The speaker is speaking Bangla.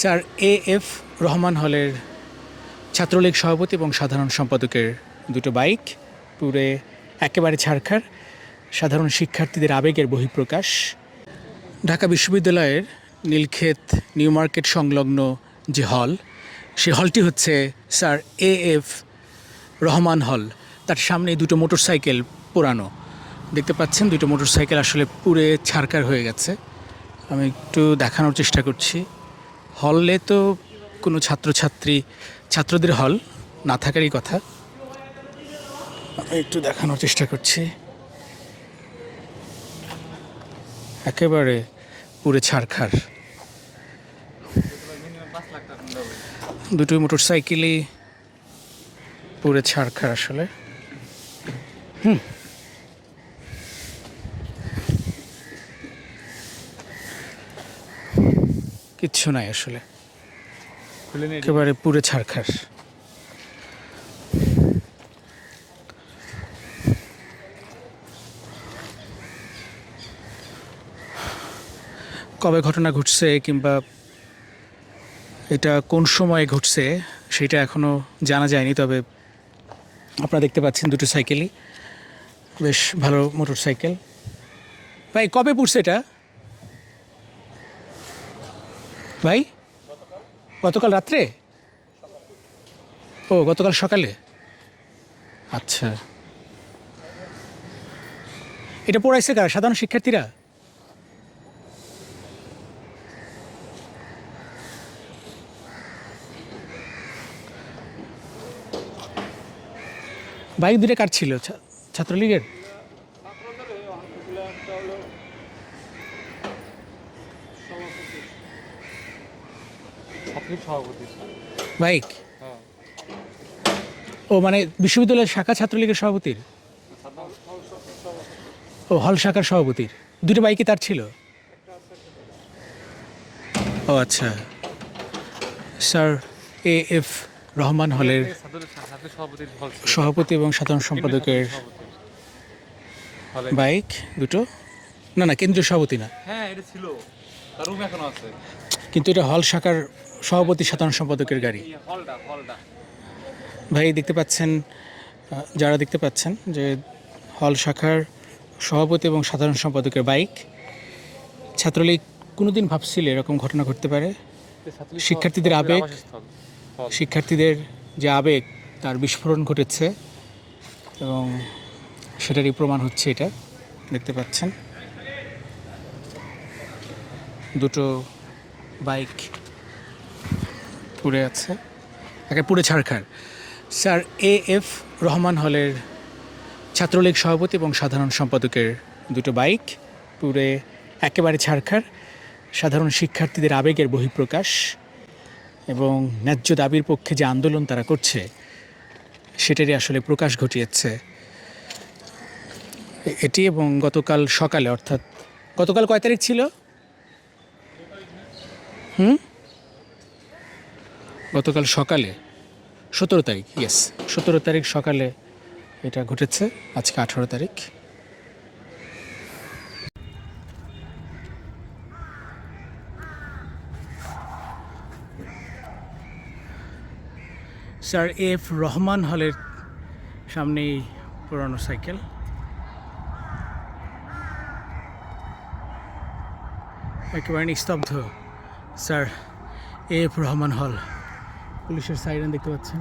স্যার এ এফ রহমান হলের ছাত্রলীগ সভাপতি এবং সাধারণ সম্পাদকের দুটো বাইক, পুরে একেবারে ছাড়খার সাধারণ শিক্ষার্থীদের আবেগের বহিঃপ্রকাশ। ঢাকা বিশ্ববিদ্যালয়ের নীলক্ষেত নিউ মার্কেট সংলগ্ন যে হল, সে হলটি হচ্ছে স্যার এ এফ রহমান হল। তার সামনে দুটো মোটরসাইকেল পোড়ানো। দেখতে পাচ্ছেন, দুটো মোটরসাইকেল আসলে পুরে ছারকার হয়ে গেছে। আমি একটু দেখানোর চেষ্টা করছি। হলে তো কোনো ছাত্রছাত্রী, ছাত্রদের হল না থাকারই কথা। একটু দেখানোর চেষ্টা করছি। একেবারে পুরে ছারখার। দুটো মোটর সাইকেলই পুরে ছারখার আসলে। হুম। কিচ্ছু নাই আসলে। একেবারে পুরে ছারখার কবে ঘটনা ঘটছে কিংবা এটা কোন সময়ে ঘটছে সেটা এখনও জানা যায়নি তবে আপনারা দেখতে পাচ্ছেন দুটো সাইকেলই। বেশ ভালো মোটর সাইকেল ভাই কবে পড়ছে এটা? ভাই? গতকাল রাত্রে? ও, গতকাল সকালে? আচ্ছা। এটা পড়াইছে কারা? সাধারণ শিক্ষার্থীরা? বাইক দূরে কার ছিল? ছাত্রলীগের ছাত্রীর সভাপতি বাইক হ্যাঁ। ও মানে বিশ্ববিদ্যালয়ের শাখা ছাত্রলীগের সভাপতির? ও হল শাখার সভাপতির। দুটো বাইকই তার ছিল? ও আচ্ছা। স্যার এ এফ রহমান হলের। সভাপতি এবং সাধারণ সম্পাদকের বাইক দুটো? না না কেন্দ্রীয় সভাপতি না। হ্যাঁ এটা ছিল। কিন্তু এটা হল শাখার সভাপতি সাধারণ সম্পাদকের গাড়ি। ভাই দেখতে পাচ্ছেন যারা দেখতে পাচ্ছেন যে হল শাখার সভাপতি এবং সাধারণ সম্পাদকের বাইক ছাত্রলীগ কোনোদিন ভাবছিল এরকম ঘটনা ঘটতে পারে? শিক্ষার্থীদের আবেগ? শিক্ষার্থীদের যে আবেগ তার বিস্ফোরণ ঘটেছে এবং সেটারই প্রমাণ হচ্ছে এটা। দেখতে পাচ্ছেন দুটো বাইক পুড়ে আছে। একে পুড়ে ছাড়খার স্যার এ এফ রহমান হলের ছাত্রলীগ সভাপতি এবং সাধারণ সম্পাদকের দুটো বাইক পুরে একেবারে ছাড়খার সাধারণ শিক্ষার্থীদের আবেগের বহিঃপ্রকাশ এবং ন্যায্য দাবির পক্ষে যে আন্দোলন তারা করছে, সেটারই আসলে প্রকাশ ঘটিয়েছে। এটি এবং গতকাল সকালে, অর্থাৎ গতকাল কয় তারিখ ছিল? হুম? গতকাল সকালে, সতেরো তারিখ ইয়েস সতেরো তারিখ সকালে এটা ঘটেছে, আজকে আঠারো তারিখ। স্যার, এফ রহমান হলের সামনেই পুরানো সাইকেল। একেবারে নিস্তব্ধ। স্যার, এফ রহমান হল পুলিশের সাইরেন দেখতে পাচ্ছেন।